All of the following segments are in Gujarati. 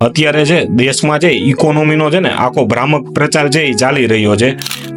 અત્યારે છે દેશમાં છે ઇકોનોમીનો છે ને, આખો ભ્રામક પ્રચાર છે એ ચાલી રહ્યો છે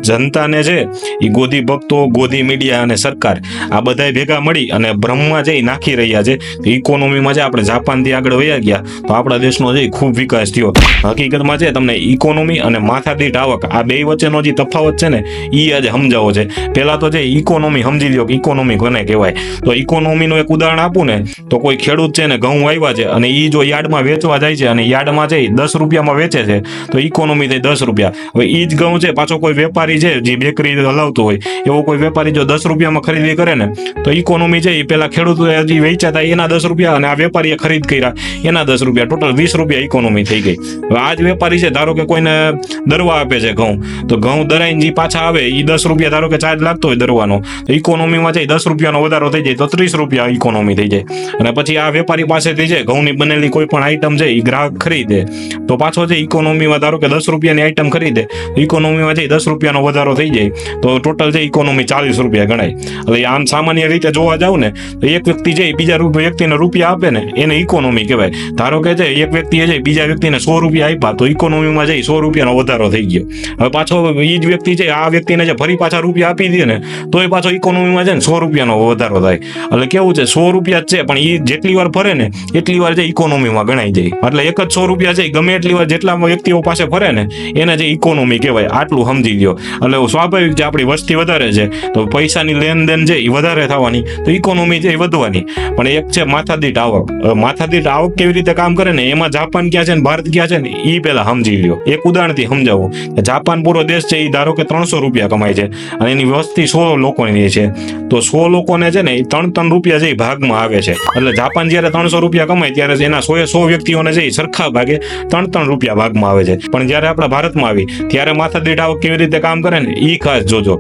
જનતાને છે એ ગોદી ભક્તો, ગોદી મીડિયા અને સરકાર આ બધાય ભેગા મળી અને ભ્રમમાં જઈ નાખી રહ્યા છે ઇકોનોમીમાં જે આપણે જાપાનથી આગળ વયા ગયા, તો આપણા દેશનો જે ખૂબ વિકાસ થયો. હકીકતમાં છે તમને ઇકોનોમી અને માથાદીઠ આવક, આ બે વચ્ચેનો જે તફાવત છે ને એ આજે સમજાવો છે. પહેલાં તો જે ઇકોનોમી સમજી લ્યો કે ઇકોનોમી કોને કહેવાય? તો ઇકોનોમીનું એક ઉદાહરણ આપું ને, તો કોઈ ખેડૂત છે ને ઘઉં આવ્યા છે અને એ જો યાર્ડમાં વેચવા જાય છે અને યાર્ડમાં જઈ દસ રૂપિયામાં વેચે છે, તો ઇકોનોમી થઈ દસ રૂપિયા. હવે એ જ ઘઉં છે, પાછો કોઈ વેપારી છે, જે બેકરી હલાવતો હોય, એવો કોઈ વેપારી જો દસ રૂપિયામાં ખરીદી કરે ને, તો ઇકોનોમી છે એ પેલા ખેડૂતો હજી વેચાતા એના દસ રૂપિયા અને આ વેપારીએ ખરીદ કર્યા, એના દસ રૂપિયા ટોટલ વીસ રૂપિયા ઇકોનોમી થઈ ગઈ. આ જ વેપારી છે, ધારો કે કોઈને દરવા આપે છે ઘઉં, તો ઘઉં દરાઈને જે પાછા આવે એ દસ રૂપિયા ધારો કે ચાર્જ લાગતો હોય દરવાનો, તો ઇકોનોમીમાં છે દસ રૂપિયાનો વધારો થઈ જાય, તો ત્રીસ રૂપિયા ઇકોનોમી થઈ જાય. અને પછી આ વેપારી પાસેથી છે, ઘઉંની બનેલી કોઈ પણ આઈટમ છે એ ગ્રાહક ખરીદે. તો પાછો છે ઇકોનોમીમાં ધારો કે દસ રૂપિયાની આઈટમ ખરીદે ઇકોનોમીમાં છે દસ રૂપિયાનો વધારો થઈ જાય, તો ટોટલ છે ઇકોનોમી ચાલીસ રૂપિયા ગણાય. એટલે આમ સામાન્ય રીતે જોવા જાવ ને, તો એક વ્યક્તિ છે બીજા વ્યક્તિને રૂપિયા આપે ને, એને ઇકોનોમી કહેવાય. ધારો કે છે એક વ્યક્તિએ છે બીજા વ્યક્તિને સો રૂપિયા આપ્યા, તો ઇકોનોમીમાં જઈ સો રૂપિયાનો વધારો થઈ ગયો. હવે પાછો એ જ વ્યક્તિ છે આ વ્યક્તિને જે ફરી પાછા રૂપિયા આપી દે ને તો એ પાછો ઇકોનોમીમાં છે ને સો રૂપિયાનો વધારો થાય. એટલે કેવું છે, સો રૂપિયા જ છે, પણ એ જેટલી વાર ફરે ને, એટલી વાર જે ઇકોનોમીમાં ગણાઈ જાય. એટલે એક જ સો રૂપિયા છે ગમે એટલી વાર જેટલા વ્યક્તિઓ પાસે ફરે ને, એને જે ઇકોનોમી કહેવાય, આટલું સમજી લ્યો. એટલે સ્વાભાવિક છે આપણી વસ્તી વધારે છે, તો પૈસાની લેનદેન છે એ વધારે થવાની, તો ઇકોનોમી છે એ વધવાની. પણ એક છે માથાદીઠ આવક. માથાદીઠ આવક કેવી રીતે કામ કરે ને, એમાં જાપાન ક્યાં છે ને, ભારત ક્યાં છે ને એ પહેલા સમજી લ્યો. એક ઉદાહરણથી સમજાવું. જાપાન પૂરો દેશ છે એ ધારો કે ત્રણસો રૂપિયા કમાય છે. અને એની વસ્તી સો લોકોની છે. તો સો લોકોને છે ને એ ત્રણ ત્રણ રૂપિયા એ ભાગમાં આવે છે. એટલે જાપાન જ્યારે ત્રણસો રૂપિયા કમાય ત્યારે એના સો સો વ્યક્તિઓને એ સરખા ભાગે ત્રણ ત્રણ રૂપિયા ભાગમાં આવે છે. પણ જ્યારે આપણા ભારતમાં આવી, ત્યારે માથાદીઠ આવક કેવી રીતે કામ કરે ને એ ખાસ જોજો.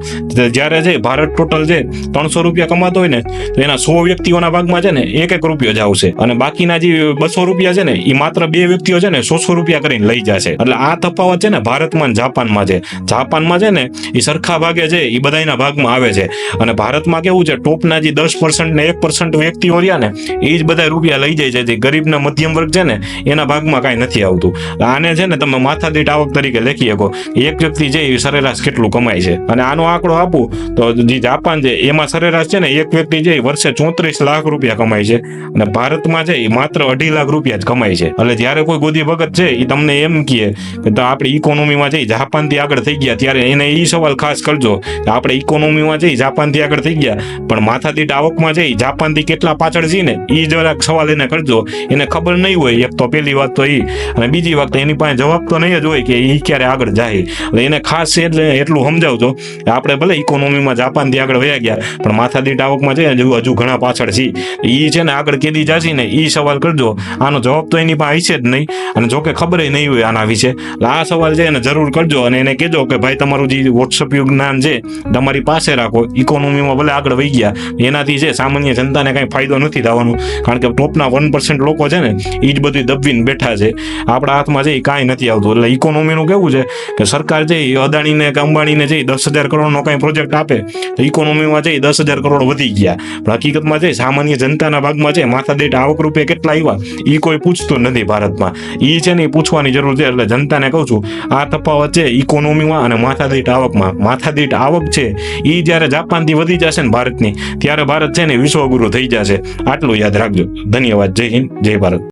જ્યારે છે ભારત ટોટલ છે ત્રણસો રૂપિયા કમાતો હોય ને, તો એના સો વ્યક્તિઓના ભાગમાં છે ને એક એક રૂપિયો જ આવશે. અને બાકીના જે બસો રૂપિયા છે ને એ માત્ર બે વ્યક્તિઓ છે ને સો સો રૂપિયા કરીને લઈ જશે. એટલે આ તફાવત છે ને ભારતમાં જાપાનમાં છે. જાપાનમાં છે ને એ સરખા ભાગે છે એ બધાના ભાગમાં આવે છે. અને ભારતમાં કેવું છે, ટોપના જે દસ પર્સન્ટ ને એક પર્સન્ટ વ્યક્તિઓ રહ્યા ને, એ જ બધા રૂપિયા લઈ જાય છે. જે ગરીબના મધ્યમ વર્ગ છે ને, એના ભાગમાં કાંઈ નથી આવતું. આને છે ને તમે માથાદીઠ આવક તરીકે લખી શકો. એક વ્યક્તિ છે એ સરેરાશ કેટલું કમાય છે. અને આનો આંકડો આપું, તો જે જાપાન છે, એમાં સરેરાશ છે ને, એક વ્યક્તિ છે એ વર્ષે ચોત્રીસ લાખ રૂપિયા કમાય છે. અને ભારતમાં છે, એ માત્ર અઢી લાખ રૂપિયા જ કમાય છે. એટલે જ્યારે કોઈ ગોદી ભગત છે, એ તમને એમ કહે કે તો આપણી ઇકોનોમીમાં છે જાપાનથી આગળ થઈ ગયા. ત્યારે એને એ સવાલ ખાસ કરજો. આપણે ઇકોનોમીમાં એ જાપાનથી આગળ થઈ ગયા. પણ માથાદીઠ આવકમાં છે એ જાપાનથી કેટલા પાછળ છે ને એ જરાક સવાલ એને કરજો. એને ખબર નહીં હોય, એક તો પહેલી વાત તો એ અને બીજી વાત એની પાસે જવાબ તો નહીં જ હોય કે એ ક્યારે આગળ જાય. એટલે એને ખાસ એટલે એટલું સમજાવજો કે આપણે ભલે ઇકોનોમીમાં જાપાનથી આગળ વયા ગયા, પણ માથાદીઠ આવકમાં છે ને હજુ હજુ ઘણા પાછળ છે. એ છે ને આગળ કેદી જશે ને એ સવાલ કરજો. આનો જવાબ તો એની પાસે હશે જ નહીં. અને જોકે ખબર નહીં હોય આના વિશે. એટલે આ સવાલ છે એને જરૂર કરજો અને એને કહેજો કે ભાઈ તમારું જે વોટ્સઅપ યુગ જ્ઞાન છે, તમારી પાસે રાખો. ઇકોનોમીમાં ભલે આગળ વહી ગયા. એનાથી છે સામાન્ય જનતાને કાંઈ ફાયદો નથી થવાનો. કારણ કે ટોપના વન પર્સન્ટ લોકો છે ને એ જ બધી દબીને બેઠા છે. આપણા હાથમાં છે એ કાંઈ નથી આવતું. એટલે ઇકોનોમીનું કેવું છે કે સરકાર છે એ અદાણીને કે અંબાણીને છે એ દસ હજાર કરોડનો કાંઈ પ્રોજેક્ટ આપે, તો ઇકોનોમીમાં છે એ દસ હજાર કરોડ વધી ગયા. પણ હકીકતમાં છે સામાન્ય જનતાના ભાગમાં છે માથાદીઠ આવક રૂપે કેટલા આવ્યા એ કોઈ પૂછતું નથી ભારતમાં. એ છે ને એ પૂછવાની જરૂર છે. એટલે જનતાને કહું છું, આ તફાવત છે ઇકોનોમીમાં અને માથાદીઠ આવકમાં. માથાદીઠ આવક છે એ જ્યારે જાપાનથી વધી જશે ને ભારતની. ત્યારે ભારત છે ને વિશ્વગુરુ થઈ જશે. આટલું યાદ રાખજો. ધન્યવાદ. જય હિન્દ. જય ભારત.